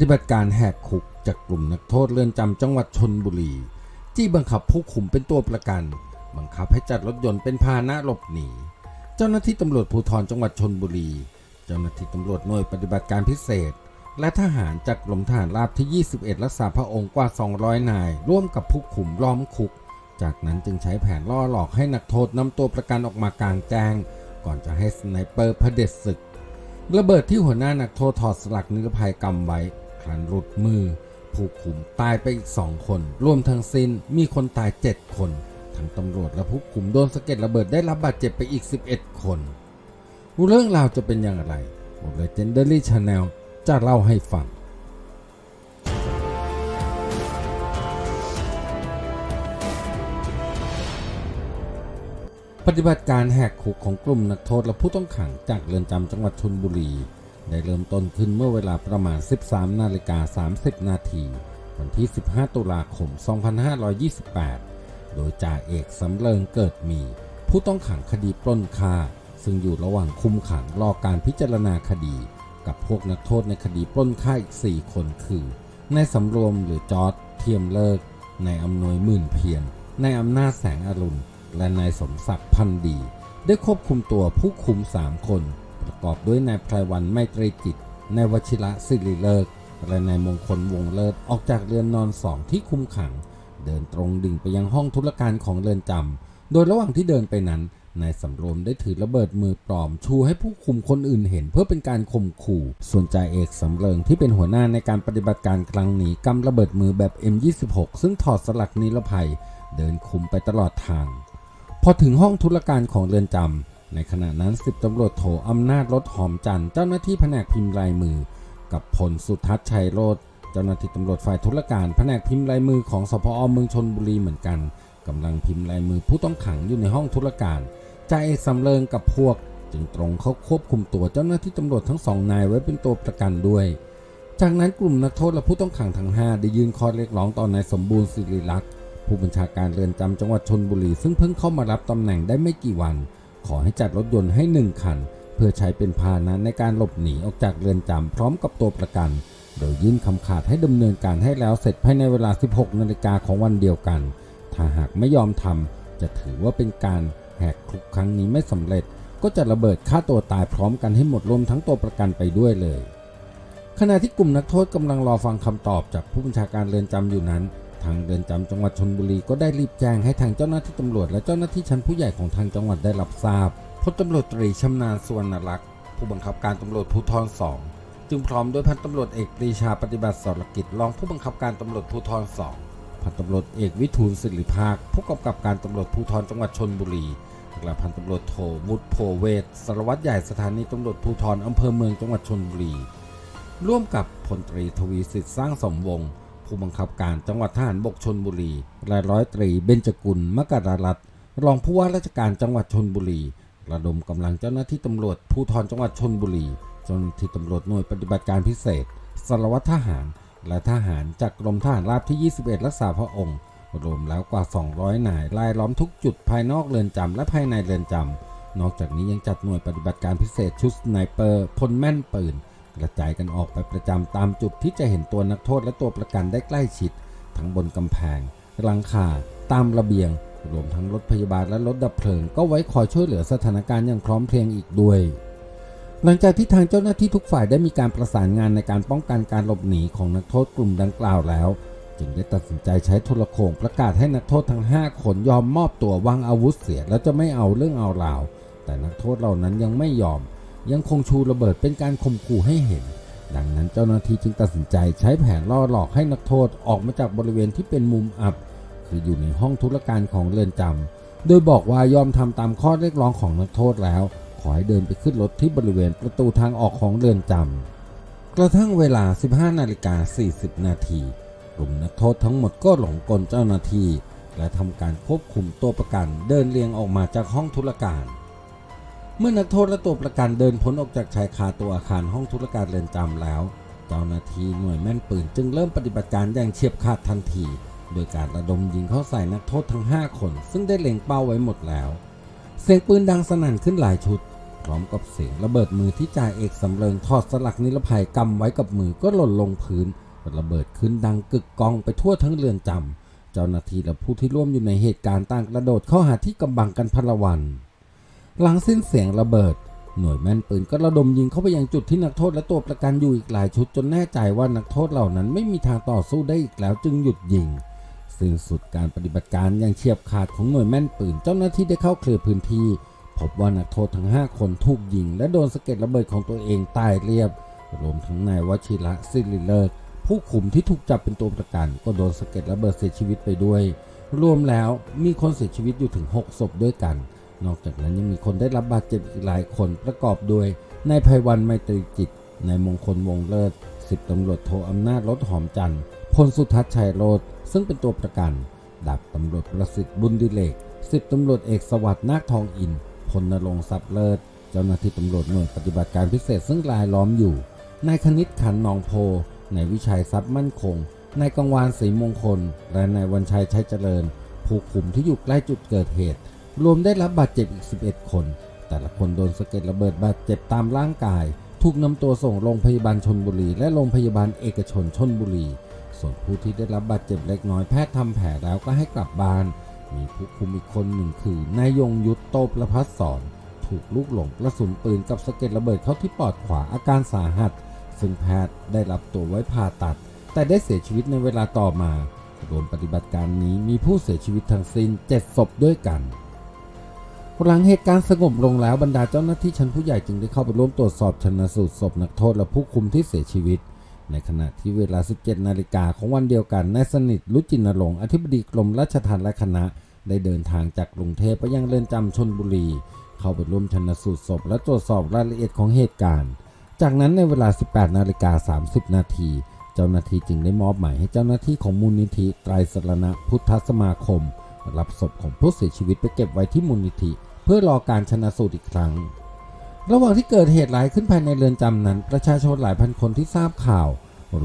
ฏิบัติการแหกคุกจากกลุ่มนักโทษเรือนจำจังหวัดชนบุรีจี้บังคับผู้คุมเป็นตัวประกัน บังคับให้จัดรถยนต์เป็นพาหนะหลบหนี เจ้าหน้าที่ตำรวจภูธรจังหวัดชนบุรี เจ้าหน้าที่ตำรวจหน่วยปฏิบัติการพิเศษ และทหารจากกรมทหารราบที่ 21 รักษาพระองค์กว่า 200 นาย ร่วมกับผู้คุมล้อมคุก จากนั้นจึงใช้แผนล่อหลอกให้นักโทษนำตัวประกันออกมากลางแจ้ง ก่อนจะให้สไนเปอร์เผด็จศึกระเบิดที่หัวหน้านักโทษถอดสลักนิรภัยกำไว้ ครันหลุดมือ ผู้คุมตายไปอีกสองคน รวมทั้งสิ้นมีคนตาย 7 คน ทั้งตำรวจและผู้คุมโดนสะเก็ดระเบิดได้รับบาดเจ็บไปอีก 11 คน เรื่องราวจะเป็นอย่างไรผมเลยเจนเดอรี่ชาแนลจะเล่าให้ฟังปฏิบัติการแหกคุกของกลุ่มนักโทษและผู้ต้องขังจากเรือนจำจังหวัดชลบุรี ได้เริ่มต้นขึ้นเมื่อเวลาประมาณ 13 นาฬิกา 30 นาที วันที่ 15 ตุลาคม 2528 โดยจ่าเอกสำเริงเกิดมี ผู้ต้องขังคดีปล้นฆ่า ซึ่งอยู่ระหว่างคุมขังรอการพิจารณาคดี กับพวกนักโทษในคดีปล้นฆ่าอีก 4 คนคือนายสำรวมหรือจอร์ดเทียมเลิกนายอำนวยหมื่นเพียรนายอำนาจแสงอรุณ และนายสมศักดิ์พันดี ได้ควบคุมตัวผู้คุม 3 คน ประกอบด้วยนายไพรวันไมตรีจิตนายวชิระสิริเลิกและนายมงคลวงเลิศออกจากเรือนนอนสองที่คุมขัง เดินตรงดิ่งไปยังห้องธุรการของเรือนจำโดยระหว่างที่เดินไปนั้นนายสำรวมได้ถือระเบิดมือปลอมชูให้ผู้คุมคนอื่นเห็นเพื่อเป็นการข่มขู่ ส่วนจ่าเอกสำเริงที่เป็นหัวหน้าในการปฏิบัติการครั้งนี้กำระเบิดมือแบบ M26 ซึ่งถอดสลักนิรภัย เดินคุมไปตลอดทาง พอถึงห้องธุรการของเรือนจำ ในขณะนั้นสิบตำรวจโทอำนาจรถหอมจันทร์เจ้าหน้าที่แผนกพิมพ์ลายมือ กับพลสุทัศน์ชัยโรธเจ้าหน้าที่ตำรวจฝ่ายธุรการแผนกพิมพ์ลายมือของสพอเมืองชนบุรีเหมือนกันกำลังพิมพ์ลายมือผู้ต้องขังอยู่ในห้องธุรการจ่าเอกสำเริงกับพวก จึงตรงเข้าควบคุมตัวเจ้าหน้าที่ตำรวจทั้งสองนายไว้เป็นตัวประกันด้วย จากนั้นกลุ่มนักโทษและผู้ต้องขังทั้งห้าได้ยืนข้อเรียกร้องต่อนายสมบูรณ์สิริลักษ์ผู้บัญชาการเรือนจำจังหวัดชนบุรีซึ่งเพิ่งเข้ามารับตำแหน่งได้ไม่กี่วัน ขอให้จัดรถยนต์ให้หนึ่งคัน เพื่อใช้เป็นพาหนะในการหลบหนีออกจากเรือนจำพร้อมกับตัวประกัน โดยยื่นคำขาดให้ดำเนินการให้แล้วเสร็จภายในเวลา 16 นาฬิกาของวันเดียวกัน ถ้าหากไม่ยอมทำจะถือว่าเป็นการแหกคุกครั้งนี้ไม่สำเร็จ ก็จะระเบิดฆ่าตัวตายพร้อมกันให้หมดรวมทั้งตัวประกันไปด้วยเลยขณะที่กลุ่มนักโทษกำลังรอฟังคำตอบจากผู้บัญชาการเรือนจำอยู่นั้น ทางเรือนจำจังหวัดชนบุรีก็ได้รีบแจ้งให้ทางเจ้าหน้าที่ตำรวจและเจ้าหน้าที่ชั้นผู้ใหญ่ของทางจังหวัดได้รับทราบพลตำรวจตรีชำนาญสุวรรณรักษ์ผู้บังคับการตำรวจภูธรสองจึงพร้อมด้วยพันตำรวจเอกปรีชาปฏิบัติสรกิจรองผู้บังคับการตำรวจภูธรสองพันตำรวจเอกวิทูลสิริภาค ผู้กำกับการตำรวจภูธรจังหวัดชนบุรีและพันตำรวจโทวุฒิโพเวศสารวัตรใหญ่สถานีตำรวจภูธรอำเภอเมืองจังหวัดชนบุรี ร่วมกับพลตรีทวีสิทธิ์สร้างสมวงศ์ ผู้บังคับการจังหวัดทหารบกชนบุรีและร้อยตรีเบญจกุลมกรารัตรองผู้ว่าราชการจังหวัดชนบุรี ระดมกำลังเจ้าหน้าที่ตำรวจภูธรจังหวัดชนบุรีเจ้าหน้าที่ตำรวจหน่วยปฏิบัติการพิเศษสารวัตรทหาร และทหารจากกรมทหารราบที่ 21 รักษาพระองค์ รวมแล้วกว่า 200 นายลายล้อมทุกจุดภายนอกเรือนจำและภายในเรือนจำนอกจากนี้ยังจัดหน่วยปฏิบัติการพิเศษชุดสไนเปอร์พลแม่นปืน กระจายกันออกไปประจำตามจุดที่จะเห็นตัวนักโทษและตัวประกันได้ใกล้ชิด ทั้งบนกำแพงหลังคาตามระเบียง รวมทั้งรถพยาบาลและรถดับเพลิง ก็ไว้คอยช่วยเหลือสถานการณ์อย่างพร้อมเพรียงอีกด้วย หลังจากที่ทางเจ้าหน้าที่ทุกฝ่ายได้มีการประสานงานในการป้องกันการหลบหนีของนักโทษกลุ่มดังกล่าวแล้ว จึงได้ตัดสินใจใช้โทรโขงประกาศให้นักโทษทั้ง 5 คนยอมมอบตัววางอาวุธเสียแล้วจะไม่เอาเรื่องเอาราวแต่นักโทษเหล่านั้นยังไม่ยอม ยังคงชูระเบิดเป็นการข่มขู่ให้เห็น ดังนั้นเจ้าหน้าที่จึงตัดสินใจใช้แผนล่อหลอกให้นักโทษออกมาจากบริเวณที่เป็นมุมอับ คืออยู่ในห้องธุรการของเรือนจำโดยบอกว่ายอมทำตามข้อเรียกร้องของนักโทษแล้ว ขอให้เดินไปขึ้นรถที่บริเวณประตูทางออกของเรือนจำกระทั่งเวลา 15นาฬิกา40 นาทีกลุ่มนักโทษทั้งหมดก็หลงกลเจ้าหน้าที่และทำการควบคุมตัวประกันเดินเรียงออกมาจากห้องธุรการ เมื่อนักโทษและตัวประกันเดินพ้นออกจากชายคาตัวอาคารห้องธุรการเรือนจำแล้ว เจ้าหน้าที่หน่วยแม่นปืนจึงเริ่มปฏิบัติการอย่างเฉียบขาดทันที โดยการระดมยิงเข้าใส่นักโทษทั้ง 5 คน ซึ่งได้เล็งเป้าไว้หมดแล้ว เสียงปืนดังสนั่นขึ้นหลายชุด พร้อมกับเสียงระเบิดมือที่จ่าเอกสำเริงทอดสลักนิรภัยกำไว้กับมือก็หล่นลงพื้นระเบิดขึ้นดังกึกก้องไปทั่วทั้งเรือนจำเจ้าหน้าที่และผู้ที่ร่วมอยู่ในเหตุการณ์ต่างกระโดดเข้าหาที่กำบังกันพลวัน หลังสิ้นเสียงระเบิด หน่วยแม่นปืนก็ระดมยิงเข้าไปยังจุดที่นักโทษและตัวประกันอยู่อีกหลายชุดจนแน่ใจว่านักโทษเหล่านั้นไม่มีทางต่อสู้ได้อีกแล้วจึงหยุดยิงสิ้นสุดการปฏิบัติการอย่างเฉียบขาดของหน่วยแม่นปืนเจ้าหน้าที่ได้เข้าเคลียร์พื้นที่ พบว่านักโทษทั้ง 5 คนถูกยิง และโดนสะเก็ดระเบิดของตัวเองตายเรียบ รวมทั้งนายวชิระสิริเลิศผู้คุมที่ถูกจับเป็นตัวประกันก็โดนสะเก็ดระเบิดเสียชีวิตไปด้วย รวมแล้วมีคนเสียชีวิตอยู่ถึง 6 ศพด้วยกัน นอกจากนั้นยังมีคนได้รับบาดเจ็บอีกหลายคนประกอบด้วยนายภัยวันไมตรีจิตนายมงคลวงเลิศสิบตำรวจโทอำนาจรถหอมจันทร์พลสุทัศน์ชัยโรธซึ่งเป็นตัวประกันดาบตำรวจประสิทธิ์บุญดิเลกสิบตำรวจเอกสวัสดิ์นาคทองอินพลนรงค์ทรัพย์เลิศเจ้าหน้าที่ตำรวจหน่วยปฏิบัติการพิเศษซึ่งรายล้อมอยู่นายคณิตขันนองโพนายวิชัยทรัพย์มั่นคงนายกังวานศรีมงคล และนายวันชัยชัยเจริญ ผู้คุมที่อยู่ใกล้จุดเกิดเหตุ รวมได้รับบาดเจ็บอีก 11 คน แต่ละคนโดนสะเก็ดระเบิดบาดเจ็บตามร่างกาย ถูกนำตัวส่งโรงพยาบาลชนบุรี และโรงพยาบาลเอกชนชนบุรี ส่วนผู้ที่ได้รับบาดเจ็บเล็กน้อยแพทย์ทำแผลแล้วก็ให้กลับบ้าน มีผู้คุมอีกคนหนึ่งคือนายยงยุทธโตประพัฒสอนถูกลูกหลงกระสุนปืนกับสะเก็ดระเบิดเข้าที่ปอดขวาอาการสาหัส ซึ่งแพทย์ได้รับตัวไว้ผ่าตัด แต่ได้เสียชีวิตในเวลาต่อมารวมปฏิบัติการนี้มีผู้เสียชีวิตทั้งสิ้น7ศพด้วยกัน หลังเหตุการณ์สงบลงแล้วบรรดาเจ้าหน้าที่ชั้นผู้ใหญ่จึงได้เข้าไปร่วมตรวจสอบชนสูตรศพนักโทษและผู้คุมที่เสียชีวิต ในขณะที่เวลา 17 นาฬิกาของวันเดียวกันนายสนิทรุจินรงค์อธิบดีกรมราชทัณฑ์และคณะ ได้เดินทางจากกรุงเทพไปยังเรือนจำชนบุรี เข้าไปร่วมชนสูตรศพและตรวจสอบรายละเอียดของเหตุการณ์ จากนั้นในเวลา 18 นาฬิกา 30 นาทีเจ้าหน้าที่จึงได้มอบหมายให้เจ้าหน้าที่ของมูลนิธิไตรสรณะพุทธสมาคม รับศพของผู้เสียชีวิตไปเก็บไว้ที่มูลนิธิ เพื่อรอการชนะสูตรอีกครั้ง ระหว่างที่เกิดเหตุร้ายขึ้นภายในเรือนจำนั้น ประชาชนหลายพันคนที่ทราบข่าว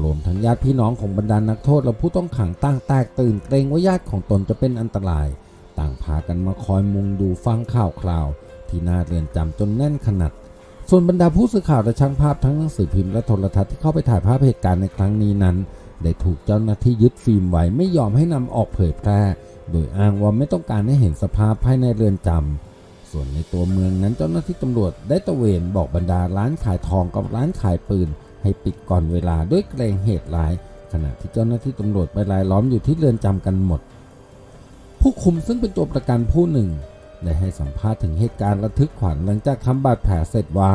รวมทั้งญาติพี่น้องของบรรดานักโทษและผู้ต้องขังต่างแตกตื่นเกรงว่าญาติของตนจะเป็นอันตราย ต่างพากันมาคอยมุงดูฟังข่าวคราว ที่หน้าเรือนจำจนแน่นขนาดส่วนบรรดาผู้สื่อข่าวและช่างภาพทั้งหนังสือพิมพ์และโทรทัศน์ที่เข้าไปถ่ายภาพเหตุการณ์ในครั้งนี้นั้น ได้ถูกเจ้าหน้าที่ยึดฟิล์มไว้ไม่ยอมให้นำออกเผยแพร่ โดยอ้างว่าไม่ต้องการให้เห็นสภาพภายในเรือนจำ ส่วนในตัวเมืองนั้นเจ้าหน้าที่ตำรวจได้ตะเวนบอกบรรดาร้านขายทองกับร้านขายปืน ให้ปิดก่อนเวลาด้วยเกรงเหตุร้าย ขณะที่เจ้าหน้าที่ตำรวจไปรายล้อมอยู่ที่เรือนจำกันหมด ผู้คุมซึ่งเป็นตัวประกันผู้หนึ่ง ได้ให้สัมภาษณ์ถึงเหตุการณ์ระทึกขวัญหลังจากทำบาดแผลเสร็จว่า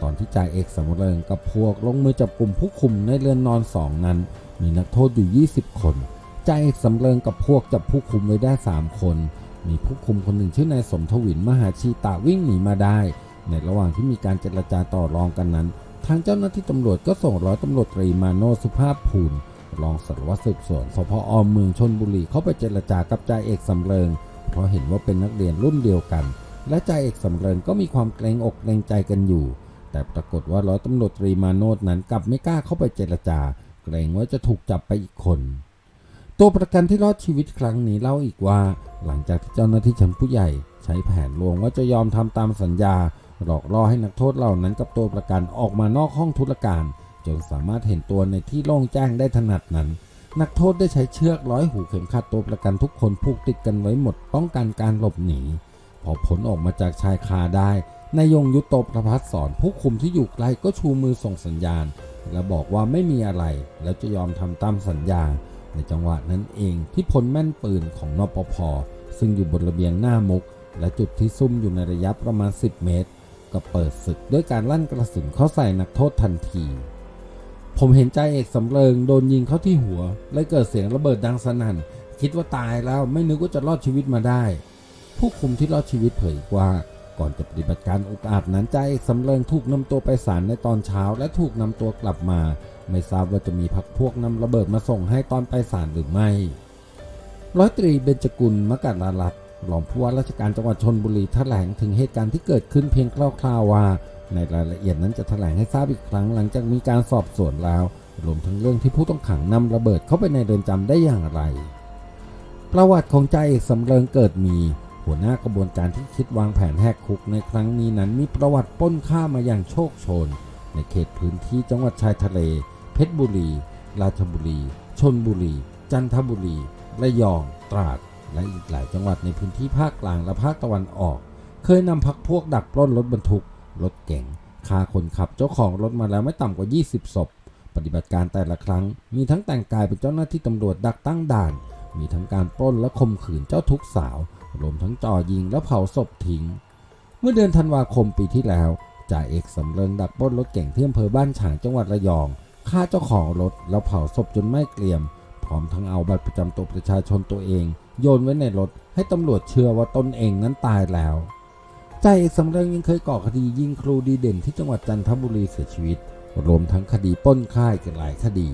ตอนที่จ่าเอกสำเริงกับพวกลงมือจับกลุ่มผู้คุมในเรือนนอนสองนั้น มีนักโทษอยู่ 20 คนจ่าเอกสำเริงกับพวกจับผู้คุมไว้ได้ 3 คน มีผู้คุมคนหนึ่งชื่อนายสมทวินมหาชีตาวิ่งหนีมาได้ ในระหว่างที่มีการเจรจาต่อรองกันนั้น ทางเจ้าหน้าที่ตำรวจก็ส่งร้อยตำรวจตรีมาโนสุภาพภูลรองสารวัตรสืบสวนสพอเมืองชนบุรีเข้าไปเจรจากับจ่าเอกสำเริง เพราะเห็นว่าเป็นนักเรียนรุ่นเดียวกัน และจ่าเอกสำเริงก็มีความเกรงอกเกรงใจกันอยู่ แต่ปรากฏว่าร้อยตำรวจตรีมาโนดนั้นกลับไม่กล้าเข้าไปเจรจา เกรงว่าจะถูกจับไปอีกคน ตัวประกันที่รอดชีวิตครั้งนี้เล่าอีกว่า หลังจากที่เจ้าหน้าที่ชั้นผู้ใหญ่ ใช้แผนลวงว่าจะยอมทำตามสัญญา หลอกล่อให้นักโทษเหล่านั้นกับตัวประกันออกมานอกห้องธุรการ จนสามารถเห็นตัวในที่โล่งแจ้งได้ถนัดนั้น นักโทษได้ใช้เชือกร้อยหูเข็มขัดตัวประกันทุกคนผูกติดกันไว้หมดป้องกันการหลบหนี พอผลออกมาจากชายคาได้นายยงยุทธโตประพัฒสอนผู้คุมที่อยู่ใกล้ก็ชูมือส่งสัญญาณ และบอกว่าไม่มีอะไรแล้วจะยอมทำตามสัญญา ในจังหวะนั้นเองที่พลแม่นปืนของนปพซึ่งอยู่บนระเบียงหน้ามุก และจุดที่ซุ่มอยู่ในระยะประมาณ 10 เมตร ก็เปิดศึกด้วยการลั่นกระสุนเข้าใส่นักโทษทันที ผมเห็นใจเอกสำเริงโดนยิงเข้าที่หัว และเกิดเสียงระเบิดดังสนั่น คิดว่าตายแล้วไม่นึกว่าจะรอดชีวิตมาได้ ผู้คุมที่รอดชีวิตเผยว่าก่อนจะปฏิบัติการอุกอาจนั้นใจเอกสำเริงถูกนำตัวไปศาลในตอนเช้าและถูกนำตัวกลับมา ไม่ทราบว่าจะมีพักพวกนำระเบิดมาส่งให้ตอนไปศาลหรือไม่ ร้อยตรีเบญจกุลมกัลาลัตรองผู้ว่าราชการจังหวัดชนบุรีแถลงถึงเหตุการณ์ที่เกิดขึ้นเพียงคร่าวๆว่า ในรายละเอียดนั้นจะแถลงให้ทราบอีกครั้งหลังจากมีการสอบสวนแล้วรวมทั้งเรื่องที่ผู้ต้องขังนำระเบิดเข้าไปในเรือนจำได้อย่างไร ประวัติของจ่าเอกสำเริงเกิดมี หัวหน้ากระบวนการที่คิดวางแผนแหกคุกในครั้งนี้นั้นมีประวัติป้นฆ่ามาอย่างโชคโชน ในเขตพื้นที่จังหวัดชายทะเล เพชรบุรี ราชบุรี ชนบุรี จันทบุรี ระยอง ตราด และอีกหลายจังหวัดในพื้นที่ภาคกลางและภาคตะวันออก เคยนำพักพวกดักปล้นรถบรรทุก รถเก๋งฆ่าคนขับเจ้าของรถมาแล้วไม่ต่ำกว่า 20 ศพ ปฏิบัติการแต่ละครั้ง มีทั้งแต่งกายเป็นเจ้าหน้าที่ตำรวจดักตั้งด่าน มีทั้งการปล้นและข่มขืนเจ้าทุกสาว รวมทั้งจ่อยิงและเผาศพทิ้ง เมื่อเดือนธันวาคมปีที่แล้วจ่าเอกสำเริงดักปล้นรถเก่งที่อำเภอบ้านฉางจังหวัดระยอง ฆ่าเจ้าของรถแล้วเผาศพจนไม่เกรียม พร้อมทั้งเอาบัตรประจำตัวประชาชนตัวเอง โยนไว้ในรถ ให้ตำรวจเชื่อว่าตนเองนั้นตายแล้วใจเอกสำเริงยังเคยก่อคดียิงครูดีเด่นที่จังหวัดจันทบุรีเสียชีวิต รวมทั้งคดีป้นค่ายกันหลายคดี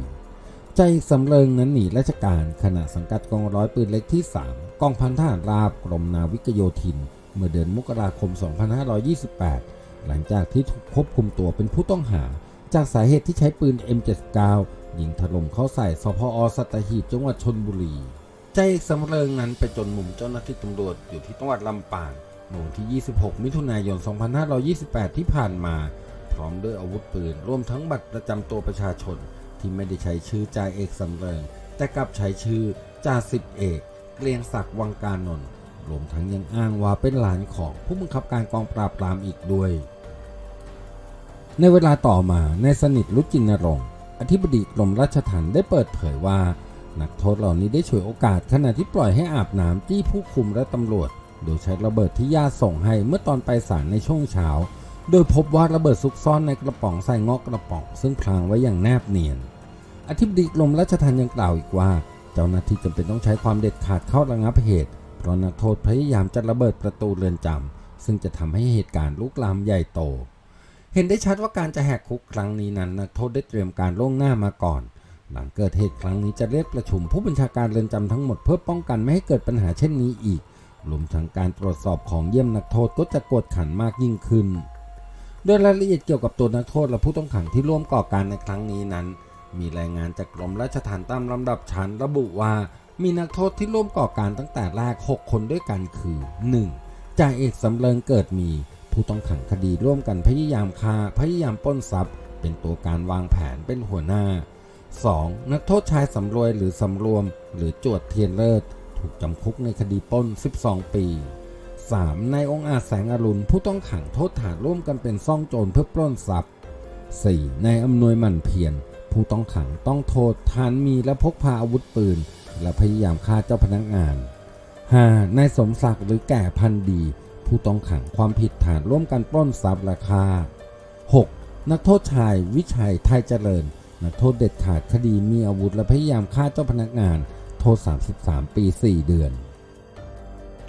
ใจสำเริงนั้นหนีราชการขณะสังกัดกองร้อยปืนเล็กที่ 3 กองพันทหารราบกรมนาวิกโยธิน เมื่อเดือนมกราคม 2528 หลังจากที่ถูกควบคุมตัวเป็นผู้ต้องหา จากสาเหตุที่ใช้ปืน M79 ยิงถล่มเข้าใส่สพอสัตหีบจังหวัดชนบุรี ใจสำเริงนั้นไปจนมุมเจ้าหน้าที่ตำรวจอยู่ที่จังหวัดลำปางเมื่อวันที่ 26 มิถุนายน 2528 ที่ผ่านมา พร้อมด้วยอาวุธปืน รวมทั้งบัตรประจำตัวประชาชน ที่ไม่ได้ใช้ชื่อจ่าเอกสำเริง แต่กลับใช้ชื่อจ่าสิบเอก เกรียงศักดิ์วังการนนท์รวมทั้งยังอ้างว่าเป็นหลานของผู้บังคับการกองปราบปรามอีกด้วย ในเวลาต่อมาในสนิทรุจินรงค์อธิบดีกรมราชทัณฑ์ได้เปิดเผยว่า นักโทษเหล่านี้ได้ฉวยโอกาสขณะที่ปล่อยให้อาบน้ำจี้ผู้คุมและตำรวจ โดยใช้ระเบิดที่ญาติส่งให้เมื่อตอนไปศาลในช่วงเช้า โดยพบว่าระเบิดซุกซ่อนในกระป๋องใส่งอกกระป๋อง ซึ่งพรางไว้อย่างแนบเนียน อธิบดีกรมราชทัณฑ์ยังกล่าวอีกว่า เจ้าหน้าที่จำเป็นต้องใช้ความเด็ดขาดเข้าระงับเหตุ เพราะนักโทษพยายามจะระเบิดประตูเรือนจำซึ่งจะทำให้เหตุการณ์ลุกลามใหญ่โต เห็นได้ชัดว่าการจะแหกคุกครั้งนี้นั้นนักโทษได้เตรียมการล่วงหน้ามาก่อน หลังเกิดเหตุครั้งนี้จะเรียกประชุมผู้บัญชาการเรือนจำทั้งหมดเพื่อป้องกันไม่ให้เกิดปัญหาเช่นนี้อีกรวมทั้งการตรวจสอบของเยี่ยมนักโทษก็จะกดขันมากยิ่งขึ้น โดยรายละเอียดเกี่ยวกับตัวนักโทษและผู้ต้องขังที่ร่วมก่อการในครั้งนี้นั้น มีรายงานจากกรมราชทัณฑ์ตามลำดับชั้นระบุว่า มีนักโทษที่ร่วมก่อการตั้งแต่แรก 6 คนด้วยกันคือ 1. จ่าเอกสำเริงเกิดมี ผู้ต้องขังคดีร่วมกันพยายามฆ่าพยายามปล้นทรัพย์ เป็นตัวการวางแผนเป็นหัวหน้า 2. นักโทษชายสำรวยหรือสำรวม หรือจวดเทียนเลิศ ถูกจำคุกในคดีปล้น 12 ปี 3. นายองอาจแสงอรุณผู้ต้องขังโทษฐานร่วมกันเป็นซ่องโจรเพื่อปล้นทรัพย์ 4. นายอำนวยหมั่นเพียรผู้ต้องขังต้องโทษฐานมีและพกพาอาวุธปืน และพยายามฆ่าเจ้าพนักงาน 5. นายสมศักดิ์หรือแก่พันดี ผู้ต้องขังความผิดฐานร่วมกันปล้นทรัพย์และฆ่า 6. นักโทษชายวิชัยไทยเจริญ นักโทษเด็ดขาดคดีมีอาวุธและพยายามฆ่าเจ้าพนักงาน โทษ 33 ปี 4 เดือน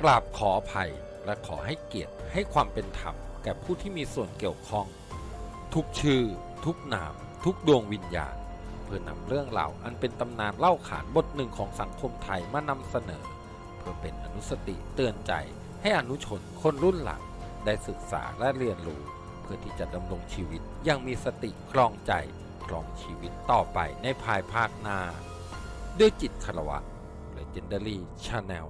กราบขออภัยและขอให้เกียรติให้ความเป็นธรรมแก่ผู้ที่มีส่วนเกี่ยวข้อง ทุกชื่อ ทุกนาม ทุกดวงวิญญาณ เพื่อนำเรื่องราวอันเป็นตำนานเล่าขานบทหนึ่งของสังคมไทยมานำเสนอ เพื่อเป็นอนุสติเตือนใจ ให้อนุชนคนรุ่นหลังได้ศึกษาและเรียนรู้ เพื่อที่จะดำรงชีวิตอยังมีสติครองใจครองชีวิตต่อไปในภายภาคหน้า ด้วยจิตคารวะ Legendary Channel